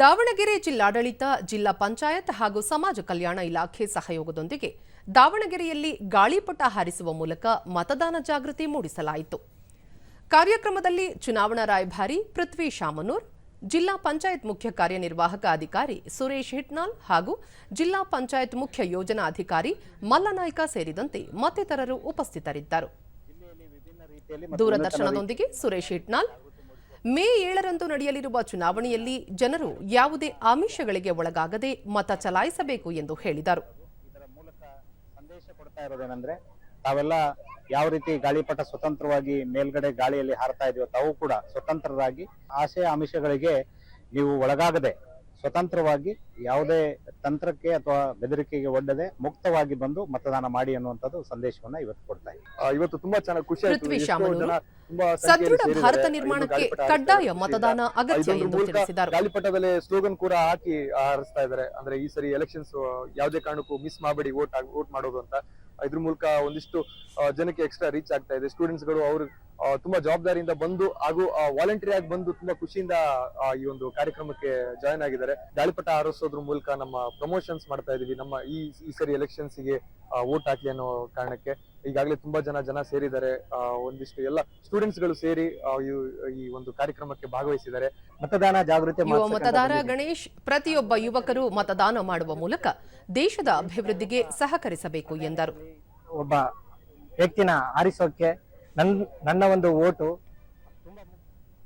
ದಾವಣಗೆರೆ ಜಿಲ್ಲಾಡಳಿತ ಜಿಲ್ಲಾ ಪಂಚಾಯತ್ ಹಾಗೂ ಸಮಾಜ ಕಲ್ಯಾಣ ಇಲಾಖೆ ಸಹಯೋಗದೊಂದಿಗೆ ದಾವಣಗೆರೆಯಲ್ಲಿ ಗಾಳಿಪಟ ಹಾರಿಸುವ ಮೂಲಕ ಮತದಾನ ಜಾಗೃತಿ ಮೂಡಿಸಲಾಯಿತು. ಕಾರ್ಯಕ್ರಮದಲ್ಲಿ ಚುನಾವಣಾ ರಾಯಭಾರಿ ಪೃಥ್ವಿ ಶಾಮನೂರ್ ಜಿಲ್ಲಾ ಪಂಚಾಯತ್ ಮುಖ್ಯ ಕಾರ್ಯನಿರ್ವಾಹಕ ಅಧಿಕಾರಿ ಸುರೇಶ್ ಹಿಟ್ನಾಲ್ ಹಾಗೂ ಜಿಲ್ಲಾ ಪಂಚಾಯತ್ ಮುಖ್ಯ ಯೋಜನಾ ಅಧಿಕಾರಿ ಮಲ್ಲನಾಯ್ಕ ಸೇರಿದಂತೆ ಮತ್ತಿತರರು ಉಪಸ್ಥಿತರಿದ್ದರು. ದೂರದರ್ಶನದೊಂದಿಗೆ ಸುರೇಶ್ ಹಿಟ್ನಾಳ್ ಮೇ ಏಳರಂದು ನಡೆಯಲಿರುವ ಚುನಾವಣೆಯಲ್ಲಿ ಜನರು ಯಾವುದೇ ಆಮಿಷಗಳಿಗೆ ಒಳಗಾಗದೆ ಮತ ಚಲಾಯಿಸಬೇಕು ಎಂದು ಹೇಳಿದರು. ಇದರ ಮೂಲಕ ಸಂದೇಶ ಕೊಡ್ತಾ ಇರೋದೇನಂದ್ರೆ ತಾವೆಲ್ಲ ಯಾವ ರೀತಿ ಗಾಳಿಪಟ ಸ್ವತಂತ್ರವಾಗಿ ಮೇಲ್ಗಡೆ ಗಾಳಿಯಲ್ಲಿ ಹಾರತಾ ಇದೆಯೋ ತಾವು ಕೂಡ ಸ್ವತಂತ್ರರಾಗಿ ಆಸೆ ಆಮಿಷಗಳಿಗೆ ನೀವು ಒಳಗಾಗದೆ ಸ್ವತಂತ್ರವಾಗಿ ಯಾವುದೇ ತಂತ್ರಕ್ಕೆ ಅಥವಾ ಬೆದರಿಕೆಗೆ ಒಡ್ಡದೆ ಮುಕ್ತವಾಗಿ ಬಂದು ಮತದಾನ ಮಾಡಿ ಅನ್ನುವಂಥದ್ದು ಸಂದೇಶವನ್ನ ಇವತ್ತು ಕೊಡ್ತಾ ಇದೆ ಇವತ್ತು ತುಂಬಾ ಚೆನ್ನಾಗಿ ಖುಷಿ ಆಯ್ತು. ಸದೃಢ ಭಾರತ ನಿರ್ಮಾಣಕ್ಕೆ ಕಡ್ಡಾಯ ಮತದಾನ ಅಗತ್ಯ ಎಂದು ತಿಳಿಸಿದರು ಗಾಳಿಪಟದಲ್ಲಿ ಸ್ಲೋಗನ್ ಕೂಡ ಹಾಕಿ ಹಾರಿಸ್ತಾ ಇದ್ದಾರೆ. ಅಂದ್ರೆ ಈ ಸರಿ ಎಲೆಕ್ಷನ್ಸ್ ಯಾವುದೇ ಕಾರಣಕ್ಕೂ ಮಿಸ್ ಮಾಡಬೇಡಿ ವೋಟ್ ವೋಟ್ ಮಾಡೋದು ಅಂತ. ಇದ್ರ ಮೂಲಕ ಒಂದಿಷ್ಟು ಜನಕ್ಕೆ ಎಕ್ಸ್ಟ್ರಾ ರೀಚ್ ಆಗ್ತಾ ಇದೆ. ಸ್ಟೂಡೆಂಟ್ಸ್ಗಳು ಅವರು ತುಂಬಾ ಜವಾಬ್ದಾರಿಯಿಂದ ಬಂದು ಹಾಗೂ ವಾಲಂಟರಿ ಆಗಿ ಬಂದು ತುಂಬಾ ಖುಷಿಯಿಂದ ಈ ಒಂದು ಕಾರ್ಯಕ್ರಮಕ್ಕೆ ಜಾಯ್ನ್ ಆಗಿದ್ದಾರೆ. ಗಾಳಿಪಟ ಹಾರಿಸೋದ್ರ ಮೂಲಕ ನಮ್ಮ ಪ್ರಮೋಷನ್ಸ್ ಮಾಡ್ತಾ ಇದೀವಿ. ನಮ್ಮ ಈ ಈ ಸರಿ ಎಲೆಕ್ಷನ್ಸ್ಗೆ ವೋಟ್ ಹಾಕಿ ಅನ್ನೋ ಕಾರಣಕ್ಕೆ. ಈಗಾಗಲೇ ತುಂಬಾ ಜನ ಜನ ಸೇರಿದ್ದಾರೆ. ಒಂದಿಷ್ಟು ಎಲ್ಲ ಸ್ಟೂಡೆಂಟ್ಸ್ಗಳು ಸೇರಿ ಈ- ಒಂದು ಕಾರ್ಯಕ್ರಮಕ್ಕೆ ಭಾಗವಹಿಸಿದ್ದಾರೆ. ಮತದಾನ ಜಾಗೃತಿ ಮತದಾರ ಗಣೇಶ್ ಪ್ರತಿಯೊಬ್ಬ ಯುವಕರು ಮತದಾನ ಮಾಡುವ ಮೂಲಕ ದೇಶದ ಅಭಿವೃದ್ಧಿಗೆ ಸಹಕರಿಸಬೇಕು ಎಂದರು. ಒಬ್ಬ ವ್ಯಕ್ತಿನ ಆರಿಸೋಕೆ ನನ್ ನನ್ನ ಒಂದು ಓಟು